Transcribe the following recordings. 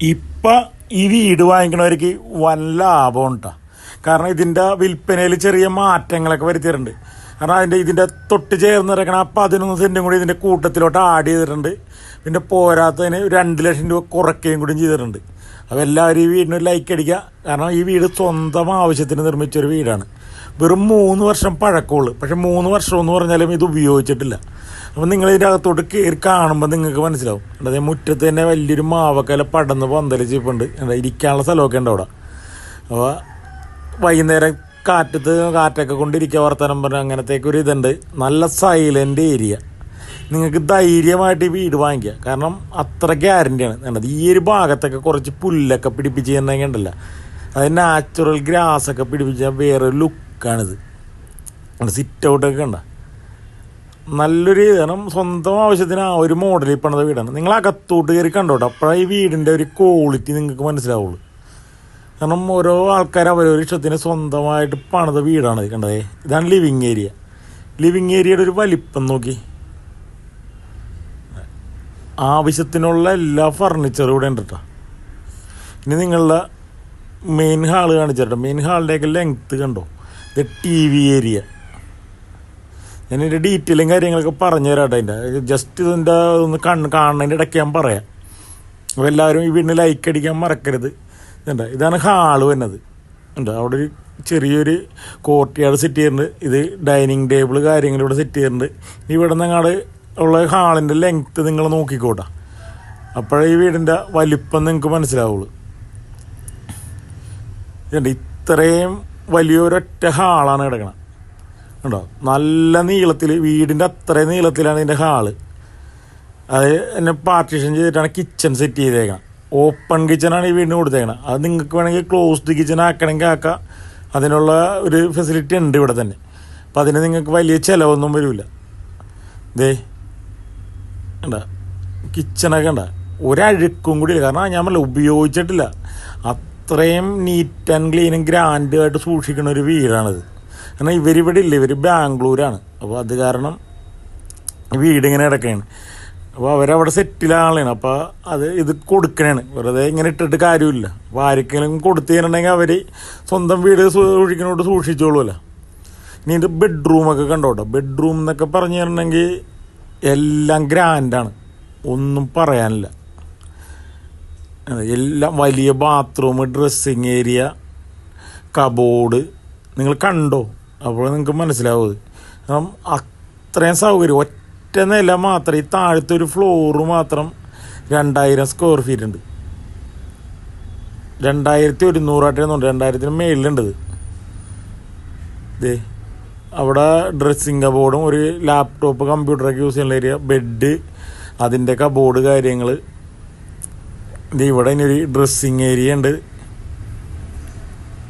ഇപ്പം ഈ വീട് വാങ്ങിക്കണവർക്ക് വൻ ലാഭം ഉണ്ടാ? കാരണം ഇതിന്റെ വിൽപ്പനയിൽ ചെറിയ മാറ്റങ്ങളൊക്കെ വരുത്തിയിട്ടുണ്ട്. കാരണം അതിന്റെ ഇതിന്റെ തൊട്ട് ചേർന്ന് കിടക്കണ പതിനൊന്ന് സെന്റും കൂടി ഇതിന്റെ കൂട്ടത്തിലോട്ട് ആഡ് ചെയ്തിട്ടുണ്ട്. പിന്നെ പോരാത്തതിന് രണ്ട് ലക്ഷം രൂപ കുറയ്ക്കുകയും കൂടി ചെയ്തിട്ടുണ്ട്. അപ്പോൾ എല്ലാവരും ഈ വീടിനും ലൈക്ക് അടിക്കുക. കാരണം ഈ വീട് സ്വന്തം ആവശ്യത്തിന് നിർമ്മിച്ചൊരു വീടാണ്. വെറും മൂന്ന് വർഷം പഴക്കമുള്ളൂ. പക്ഷെ മൂന്ന് വർഷം എന്ന് പറഞ്ഞാലും ഇത് ഉപയോഗിച്ചിട്ടില്ല. അപ്പം നിങ്ങൾ ഇതിന്റെ അകത്തോട്ട് കയറി കാണുമ്പോൾ നിങ്ങൾക്ക് മനസ്സിലാവും. അതായത് മുറ്റത്ത് തന്നെ വലിയൊരു മാവക്കല പടന്ന് പന്തലിച്ചിപ്പുണ്ട് ഇരിക്കാനുള്ള സ്ഥലമൊക്കെ ഉണ്ട് അവിടെ. അപ്പോൾ വൈകുന്നേരം കാറ്റത്ത് കാറ്റൊക്കെ കൊണ്ടിരിക്കുക വർത്തമാനം പറഞ്ഞ അങ്ങനത്തേക്ക് ഒരു ഇതുണ്ട്. നല്ല സൈലന്റ് ഏരിയ നിങ്ങൾക്ക് ധൈര്യമായിട്ട് ഈ വീട് വാങ്ങിക്കുക. കാരണം അത്ര ഗ്യാരണ്ടിയാണ്. വേണ്ടത് ഈ ഒരു ഭാഗത്തൊക്കെ കുറച്ച് പുല്ലൊക്കെ പിടിപ്പിച്ച് തന്നെ ഉണ്ടല്ല. അത് നാച്ചുറൽ ഗ്രാസൊക്കെ പിടിപ്പിച്ച വേറൊരു ലുക്കാണിത് സിറ്റ് ഔട്ടൊക്കെ ഉണ്ട നല്ലൊരു കാരണം സ്വന്തം ആവശ്യത്തിന് ആ ഒരു മോഡലിൽ പണിത വീടാണ്. നിങ്ങൾ അകത്തോട്ട് കയറി കണ്ടോട്ടോ? അപ്പോഴാണ് ഈ വീടിന്റെ ഒരു ക്വാളിറ്റി നിങ്ങൾക്ക് മനസ്സിലാവുള്ളൂ. കാരണം ഓരോ ആൾക്കാർ അവരൊരു ഇഷ്ടത്തിന് സ്വന്തമായിട്ട് പണിത വീടാണ് കണ്ടതേ ഇതാണ് ലിവിങ് ഏരിയ ലിവിങ് ഏരിയയുടെ ഒരു വലിപ്പം നോക്കി. ആവശ്യത്തിനുള്ള എല്ലാ ഫർണിച്ചറും ഇവിടെ ഉണ്ട് കേട്ടോ ഇനി നിങ്ങളുടെ മെയിൻ ഹാൾ കാണിച്ചിട്ടോ മെയിൻ ഹാളിന്റെയൊക്കെ ലെങ്ത്ത് കണ്ടോ? ഇത് ടി വി ഏരിയ ഞാൻ ഇതിന്റെ ഡീറ്റെയിലും കാര്യങ്ങളൊക്കെ പറഞ്ഞു തരാം അതിന്റെ ജസ്റ്റ് ഇതിന്റെ ഒന്ന് കണ്ണ് കാണുന്നതിന്റെ ഇടയ്ക്ക് ഞാൻ പറയാം. അപ്പോൾ എല്ലാവരും ഈ വീടിന് ലൈക്ക് അടിക്കാൻ മറക്കരുത്. ഇതുണ്ട്? ഇതാണ് ഹാൾ വരുന്നത്. ഉണ്ട് അവിടെ ഒരു ചെറിയൊരു കോർട്ട് യാർഡ് സെറ്റ് ചെയ്യുന്നുണ്ട് ഇത് ഡൈനിങ് ടേബിൾ കാര്യങ്ങൾ ഇവിടെ സെറ്റ് ചെയ്യുന്നുണ്ട് ഇവിടെ നിന്നങ്ങാട് ഉള്ള ഹാളിന്റെ ലെങ്ത്ത് നിങ്ങൾ നോക്കിക്കോട്ടെ. അപ്പോഴേ ഈ വീടിന്റെ വലിപ്പം നിങ്ങൾക്ക് മനസ്സിലാവുള്ളൂ. ഇതുണ്ട് ഇത്രയും വലിയൊരൊറ്റ ഹാളാണ് കിടക്കണം. കണ്ടോ? നല്ല നീളത്തിൽ വീടിന്റെ അത്രയും നീളത്തിലാണ് ഇതിന്റെ ഹാൾ. അത് എന്നെ പാർട്ടീഷൻ ചെയ്തിട്ടാണ് കിച്ചൺ സെറ്റ് ചെയ്തേക്കണം. ഓപ്പൺ കിച്ചണാണ് ഈ വീടിന് കൊടുത്തേക്കണം. അത് നിങ്ങൾക്ക് വേണമെങ്കിൽ ക്ലോസ്ഡ് കിച്ചൺ ആക്കണമെങ്കിൽ ആക്കാം. അതിനുള്ള ഒരു ഫെസിലിറ്റി ഉണ്ട് ഇവിടെ തന്നെ. അപ്പം അതിന് നിങ്ങൾക്ക് വലിയ ചിലവൊന്നും വരില്ല ദേ കണ്ട. കിച്ചണൊക്കെ ഉണ്ട ഒരഴുക്കും കൂടി ഇല്ല. കാരണം ഞാൻ പറഞ്ഞില്ല ഉപയോഗിച്ചിട്ടില്ല. അത്രയും നീറ്റ് ആൻഡ് ക്ലീനും ഗ്രാൻഡുമായിട്ട് സൂക്ഷിക്കുന്ന ഒരു വീടാണിത്. കാരണം ഇവരിവിടെ ഇല്ല. ഇവർ ബാംഗ്ലൂരാണ്. അപ്പോൾ അത് കാരണം വീട് ഇങ്ങനെ കിടക്കുകയാണ് അപ്പോൾ അവരവിടെ സെറ്റിലാളാണ് അപ്പോൾ അത് ഇത് കൊടുക്കണേണ്. വെറുതെ ഇങ്ങനെ ഇട്ടിട്ട് കാര്യമില്ല. അപ്പോൾ ആർക്കെങ്കിലും കൊടുത്തു തരണമെങ്കിൽ അവർ സ്വന്തം വീട് സൂക്ഷിക്കുന്നോട്ട് സൂക്ഷിച്ചോളൂല്ലോ ഇനി ഇത് ബെഡ്റൂമൊക്കെ കണ്ടോട്ടോ ബെഡ്റൂം എന്നൊക്കെ പറഞ്ഞു തരണമെങ്കിൽ എല്ലാം ഗ്രാൻഡാണ്. ഒന്നും പറയാനില്ല. എല്ലാം വലിയ ബാത്റൂം ഡ്രസ്സിങ് ഏരിയ കബോർഡ്. നിങ്ങൾ കണ്ടോ? അപ്പോൾ നിങ്ങൾക്ക് മനസ്സിലാവും ഇത്. കാരണം അത്രയും സൗകര്യം. ഒറ്റ നില മാത്രം. ഈ താഴത്തെ ഒരു ഫ്ലോറ് മാത്രം രണ്ടായിരം സ്ക്വയർ ഫീറ്റ് ഉണ്ട്. രണ്ടായിരത്തി ഒരുന്നൂറായിട്ടുണ്ട് രണ്ടായിരത്തിന് മേളിലുണ്ട് ഇതേ. അവിടെ ഡ്രസ്സിങ് കബോർഡും ഒരു ലാപ്ടോപ്പ് കമ്പ്യൂട്ടറൊക്കെ യൂസ് ചെയ്യുന്ന ഏരിയ ബെഡ് അതിന്റെ കബോർഡ് കാര്യങ്ങൾ ഇത് ഇവിടെ ഇനി ഒരു ഡ്രസ്സിങ് ഏരിയ ഉണ്ട്.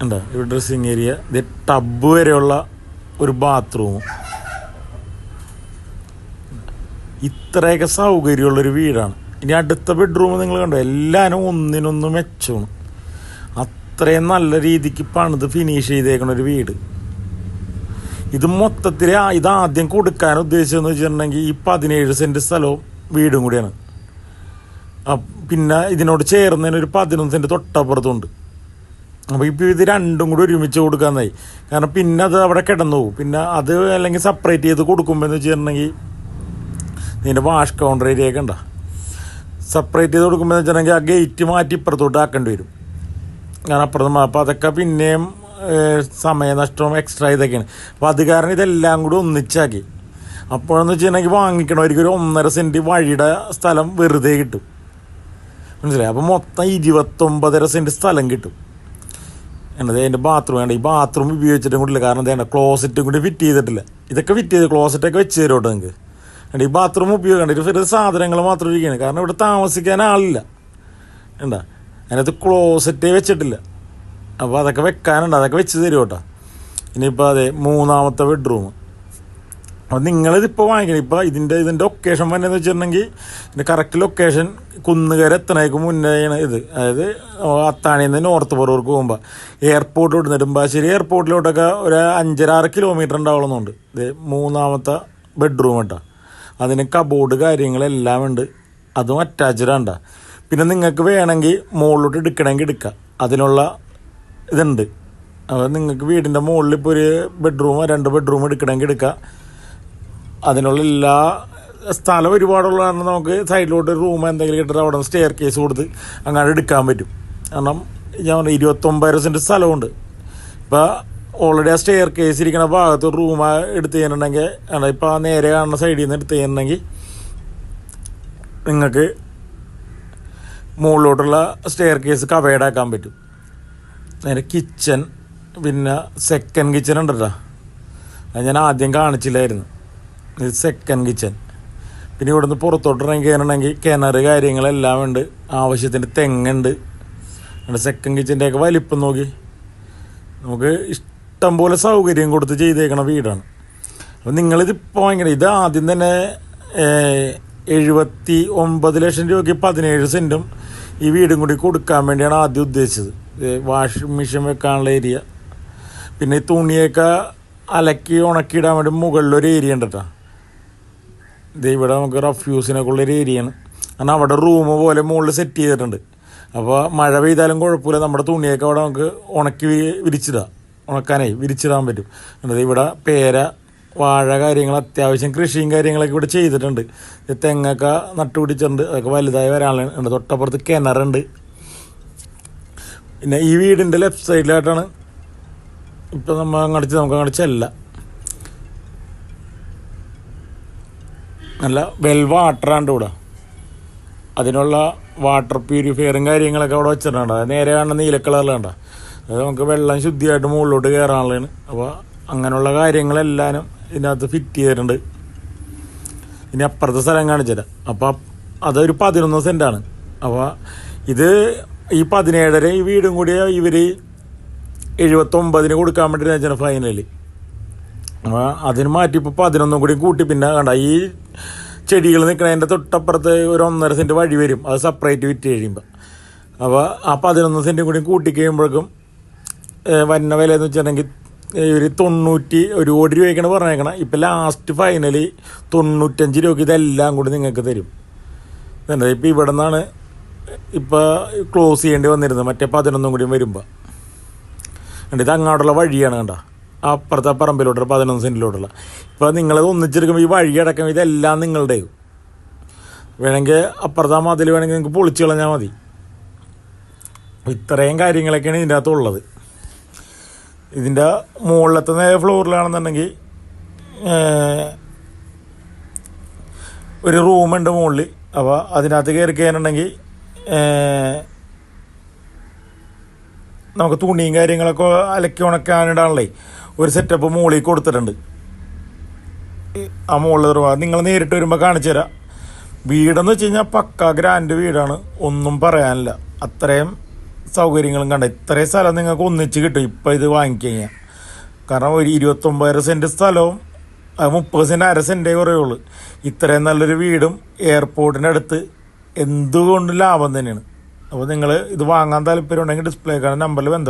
ഉണ്ടോ ഒരു ഡ്രസ്സിങ് ഏരിയ ഇത് ടബ് വരെയുള്ള ഒരു ബാത്റൂം ഇത്രയൊക്കെ സൗകര്യമുള്ളൊരു വീടാണ്. ഇനി അടുത്ത ബെഡ്റൂം നിങ്ങൾ കണ്ടോ? എല്ലാവരും ഒന്നിനൊന്ന് മെച്ചമാണ്. അത്രയും നല്ല രീതിക്ക് പണിത് ഫിനിഷ് ചെയ്തേക്കണ ഒരു വീട്. ഇത് മൊത്തത്തിൽ ഇത് ആദ്യം കൊടുക്കാൻ ഉദ്ദേശിച്ചതെന്ന് വെച്ചിട്ടുണ്ടെങ്കിൽ ഈ പതിനേഴ് സെന്റ് സ്ഥലവും വീടും കൂടിയാണ്. പിന്നെ ഇതിനോട് ചേർന്നതിന് ഒരു പതിനൊന്ന് സെന്റ് തൊട്ടപ്പുറത്തുണ്ട് അപ്പോൾ ഇപ്പോൾ ഇത് രണ്ടും കൂടി ഒരുമിച്ച് കൊടുക്കാന്നായി. കാരണം പിന്നെ അത് അവിടെ കിടന്നു പോകും. പിന്നെ അത് അല്ലെങ്കിൽ സെപ്പറേറ്റ് ചെയ്ത് കൊടുക്കുമ്പോൾ എന്ന് വെച്ചിട്ടുണ്ടെങ്കിൽ ഇതിന്റെ വാഷ് കൗണ്ടർ ഏരിയ ഒക്കെ ഉണ്ടാ? സെപ്പറേറ്റ് ചെയ്ത് കൊടുക്കുമ്പോൾ വെച്ചിട്ടുണ്ടെങ്കിൽ ആ ഗേറ്റ് മാറ്റി ഇപ്പുറത്തോട്ട് ആക്കേണ്ടി വരും. കാരണം അപ്പുറത്ത് അപ്പോൾ അതൊക്കെ പിന്നെയും സമയനഷ്ടവും എക്സ്ട്രാ ഇതൊക്കെയാണ്. അപ്പോൾ അത് കാരണം ഇതെല്ലാം കൂടി ഒന്നിച്ചാക്കി. അപ്പോഴെന്ന് വെച്ചിട്ടുണ്ടെങ്കിൽ വാങ്ങിക്കണവർക്ക് ഒരു ഒന്നര സെന്റ് വഴിയുടെ സ്ഥലം വെറുതെ കിട്ടും. മനസ്സിലായി? അപ്പോൾ മൊത്തം ഇരുപത്തൊമ്പതര സെന്റ് സ്ഥലം കിട്ടും. എന്നത് എന്റെ ബാത്റൂം വേണ്ട. ഈ ബാത്റൂം ഉപയോഗിച്ചിട്ടും കൂടില്ല. കാരണം വേണ്ട ക്ലോസറ്റും കൂടി ഫിറ്റ് ചെയ്തിട്ടില്ല. ഇതൊക്കെ ഫിറ്റ് ചെയ്ത് ക്ലോസറ്റൊക്കെ വെച്ച് തരും കേട്ടോ നിങ്ങൾക്ക് വേണ്ട ഈ ബാത്റൂം ഉപയോഗിക്കേണ്ട വെറുതെ സാധനങ്ങൾ മാത്രം ഇരിക്കുകയാണ്. കാരണം ഇവിടെ താമസിക്കാൻ ആളില്ല. എന്താ അതിനകത്ത് ക്ലോസറ്റേ വെച്ചിട്ടില്ല. അപ്പോൾ അതൊക്കെ വെക്കാനുണ്ട് അതൊക്കെ വെച്ച് തരും കേട്ടോ ഇനിയിപ്പോൾ അതെ മൂന്നാമത്തെ ബെഡ്റൂം അപ്പോൾ നിങ്ങളിതിപ്പോൾ വാങ്ങിക്കണം. ഇപ്പോൾ ഇതിന്റെ ഇതിന്റെ ലൊക്കേഷൻ വന്നതെന്ന് വെച്ചിട്ടുണ്ടെങ്കിൽ ഇതിന്റെ കറക്റ്റ് ലൊക്കേഷൻ കുന്നുകര എത്തണേക്ക് മുന്നേയാണ് ഇത്. അതായത് അത്താണിയിൽ നിന്ന് നോർത്ത് പറവൂർക്ക് പോകുമ്പോൾ എയർപോർട്ടിലോട്ട് നെടുമ്പാശ്ശേരി എയർപോർട്ടിലോട്ടൊക്കെ ഒരു അഞ്ചര ആറ് കിലോമീറ്റർ ഉണ്ടാവണമെന്നുണ്ട്. ഇത് മൂന്നാമത്തെ ബെഡ്റൂം കേട്ടോ അതിന് കബോർഡ് കാര്യങ്ങളെല്ലാം ഉണ്ട്. അതും അറ്റാച്ച്ഡ് ആണ് പിന്നെ നിങ്ങൾക്ക് വേണമെങ്കിൽ മുകളിലോട്ട് എടുക്കണമെങ്കിൽ എടുക്കാം. അതിനുള്ള ഇതുണ്ട്. അപ്പോൾ നിങ്ങൾക്ക് വീടിന്റെ മുകളിൽ ഇപ്പോൾ ഒരു ബെഡ്റൂമോ രണ്ട് ബെഡ്റൂം എടുക്കണമെങ്കിൽ എടുക്കാം. അതിനുള്ള എല്ലാ സ്ഥലം ഒരുപാടുള്ള കാരണം നമുക്ക് സൈഡിലോട്ട് റൂം എന്തെങ്കിലും ഇട്ടിട്ട് അവിടെ സ്റ്റെയർ കേസ് കൊടുത്ത് അങ്ങനെ എടുക്കാൻ പറ്റും. കാരണം ഞാൻ ഇരുപത്തൊമ്പത് സെന്റ് സ്ഥലമുണ്ട്. ഇപ്പോൾ ഓൾറെഡി ആ സ്റ്റെയർ കേസ് ഇരിക്കുന്ന ഭാഗത്ത് റൂം എടുത്ത് ചെയ്യുന്നുണ്ടെങ്കിൽ ഇപ്പോൾ ആ നേരെ കാണുന്ന സൈഡിൽ നിന്ന് എടുത്ത് ചെയ്യുന്നുണ്ടെങ്കിൽ നിങ്ങൾക്ക് മുകളിലോട്ടുള്ള സ്റ്റെയർ കേസ് കവേഡാക്കാൻ പറ്റും. നേരെ കിച്ചൺ പിന്നെ സെക്കൻഡ് കിച്ചൺ ഉണ്ടല്ലോ. അത് ഞാൻ ആദ്യം കാണിച്ചില്ലായിരുന്നു. ഇത് സെക്കൻഡ് കിച്ചൺ പിന്നെ ഇവിടുന്ന് പുറത്തോട്ട് ഇറങ്ങി കയറണമെങ്കിൽ കിണർ കാര്യങ്ങളെല്ലാം ഉണ്ട്. ആവശ്യത്തിന് തെങ്ങുണ്ട്. പിന്നെ സെക്കൻഡ് കിച്ചന്റെയൊക്കെ വലിപ്പം നോക്കി. നമുക്ക് ഇഷ്ടം പോലെ സൗകര്യം കൊടുത്ത് ചെയ്തേക്കണ വീടാണ്. അപ്പം നിങ്ങളിതിപ്പോൾ ഭയങ്കര ഇത് ആദ്യം തന്നെ എഴുപത്തി ഒമ്പത് ലക്ഷം രൂപയ്ക്ക് പതിനേഴ് സെന്റും ഈ വീടും കൂടി കൊടുക്കാൻ വേണ്ടിയാണ് ആദ്യം ഉദ്ദേശിച്ചത്. വാഷിംഗ് മെഷീൻ വെക്കാനുള്ള ഏരിയ. പിന്നെ തുണിയൊക്കെ അലക്കി ഉണക്കിയിടാൻ വേണ്ടി മുകളിലൊരു ഏരിയ ഉണ്ട് കേട്ടോ ഇത് ഇവിടെ നമുക്ക് റഫ്യൂസിനൊക്കെ ഉള്ളൊരു ഏരിയയാണ് കാരണം അവിടെ റൂം പോലെ മുകളിൽ സെറ്റ് ചെയ്തിട്ടുണ്ട്. അപ്പോൾ മഴ പെയ്താലും കുഴപ്പമില്ല. നമ്മുടെ തുണിയൊക്കെ അവിടെ നമുക്ക് ഉണക്കി വിരിച്ചിടാം. ഉണക്കാനായി വിരിച്ചിടാൻ പറ്റും. എന്നിട്ട് ഇവിടെ പേര വാഴ കാര്യങ്ങൾ അത്യാവശ്യം കൃഷിയും കാര്യങ്ങളൊക്കെ ഇവിടെ ചെയ്തിട്ടുണ്ട്. തെങ്ങൊക്കെ നട്ടുപിടിച്ചിട്ടുണ്ട്. അതൊക്കെ വലുതായി വരാനുള്ള തൊട്ടപ്പുറത്ത് കിണറുണ്ട്. പിന്നെ ഈ വീടിന്റെ ലെഫ്റ്റ് സൈഡിലായിട്ടാണ് ഇപ്പം നമ്മൾ അങ്ങടിച്ച് നമുക്ക് അങ്ങടിച്ചല്ല ചെല്ലാം. നല്ല വെൽ വാട്ടറാണ്ട് ഇവിടെ. അതിനുള്ള വാട്ടർ പ്യൂരിഫയറും കാര്യങ്ങളൊക്കെ അവിടെ വെച്ചിട്ടുണ്ട്. നേരെ കാണുന്ന നീല കളറിലുണ്ട അത് നമുക്ക് വെള്ളം ശുദ്ധിയായിട്ട് മുകളിലോട്ട് കയറാനുള്ളതാണ് അപ്പോൾ അങ്ങനെയുള്ള കാര്യങ്ങളെല്ലാനും ഇതിനകത്ത് ഫിറ്റ് ചെയ്തിട്ടുണ്ട്. ഇനി അപ്പുറത്തെ സ്ഥലം കാണിച്ചുതരാം. അപ്പോൾ അതൊരു പതിനൊന്ന് സെന്റാണ് അപ്പോൾ ഇത് ഈ പതിനേഴര ഈ വീടും കൂടി ഇവർ എഴുപത്തൊമ്പതിന് കൊടുക്കാൻ വേണ്ടി രചന അപ്പോൾ അതിന് മാറ്റി ഇപ്പോൾ പതിനൊന്നും കൂടി കൂട്ടി പിന്നെ കണ്ട ഈ ചെടികൾ നിൽക്കണതിന്റെ തൊട്ടപ്പുറത്ത് ഒരു ഒന്നര സെന്റ് വഴി വരും. അത് സെപ്പറേറ്റ് വിറ്റ് കഴിയുമ്പോൾ അപ്പോൾ ആ പതിനൊന്ന് സെന്റും കൂടി കൂട്ടി കഴിയുമ്പോഴേക്കും വന്ന വില എന്ന് വെച്ചിട്ടുണ്ടെങ്കിൽ ഒരു തൊണ്ണൂറ്റി ഒരു കോടി രൂപയ്ക്കാണ് പറഞ്ഞേക്കണം. ഇപ്പം ലാസ്റ്റ് ഫൈനലി തൊണ്ണൂറ്റഞ്ച് രൂപയ്ക്ക് ഇതെല്ലാം കൂടി നിങ്ങൾക്ക് തരും. ഇതുണ്ട് ഇപ്പം ഇവിടെ നിന്നാണ് ഇപ്പോൾ ക്ലോസ് ചെയ്യേണ്ടി വന്നിരുന്നു. മറ്റേ പതിനൊന്നും കൂടി വരുമ്പോൾ കണ്ട ഇത് അങ്ങോട്ടുള്ള വഴിയാണ് കണ്ട? അപ്പുറത്തെ പറമ്പിലോട്ടുള്ള പതിനൊന്ന് സെന്റിലോട്ടുള്ള ഇപ്പോൾ നിങ്ങളത് ഒന്നിച്ചെടുക്കുമ്പോൾ ഈ വഴി അടക്കം ഇതെല്ലാം നിങ്ങളുടെ. വേണമെങ്കിൽ അപ്പുറത്തെ മതിൽ വേണമെങ്കിൽ നിങ്ങൾക്ക് പൊളിച്ച് കളഞ്ഞാൽ മതി. ഇത്രയും കാര്യങ്ങളൊക്കെയാണ് ഇതിന്റെ അകത്തുള്ളത് ഇതിന്റെ മുകളിലത്തെ നേരെ ഫ്ലോറിലാണെന്നുണ്ടെങ്കിൽ ഒരു റൂമുണ്ട് മുകളിൽ. അപ്പോൾ അതിനകത്ത് കയറി കയറുന്നുണ്ടെങ്കിൽ നമുക്ക് തുണിയും കാര്യങ്ങളൊക്കെ അലക്കി ഉണക്കാനിടാനുള്ളേ ഒരു സെറ്റപ്പ് മുകളിൽ കൊടുത്തിട്ടുണ്ട്. ആ മുകളിൽ ഒരു നിങ്ങൾ നേരിട്ട് വരുമ്പോൾ കാണിച്ചു തരാം. വീടെന്ന് വെച്ച് കഴിഞ്ഞാൽ പക്ക ഗ്രാൻഡ് വീടാണ്. ഒന്നും പറയാനില്ല. അത്രയും സൗകര്യങ്ങളും കണ്ട. ഇത്രയും സ്ഥലം നിങ്ങൾക്ക് ഒന്നിച്ച് കിട്ടും. ഇപ്പം ഇത് വാങ്ങിക്കഴിഞ്ഞാൽ കാരണം ഒരു ഇരുപത്തൊമ്പതര സെന്റ് സ്ഥലവും മുപ്പത് സെന്റ് അര സെന്റേ കുറേ ഉള്ളൂ. ഇത്രയും നല്ലൊരു വീടും എയർപോർട്ടിന്റെ അടുത്ത് എന്തുകൊണ്ടും ലാഭം തന്നെയാണ്? അപ്പോൾ നിങ്ങൾ ഇത് വാങ്ങാൻ താല്പര്യം ഉണ്ടെങ്കിൽ ഡിസ്പ്ലേ കാണുന്ന നമ്പറിൽ ബന്ധം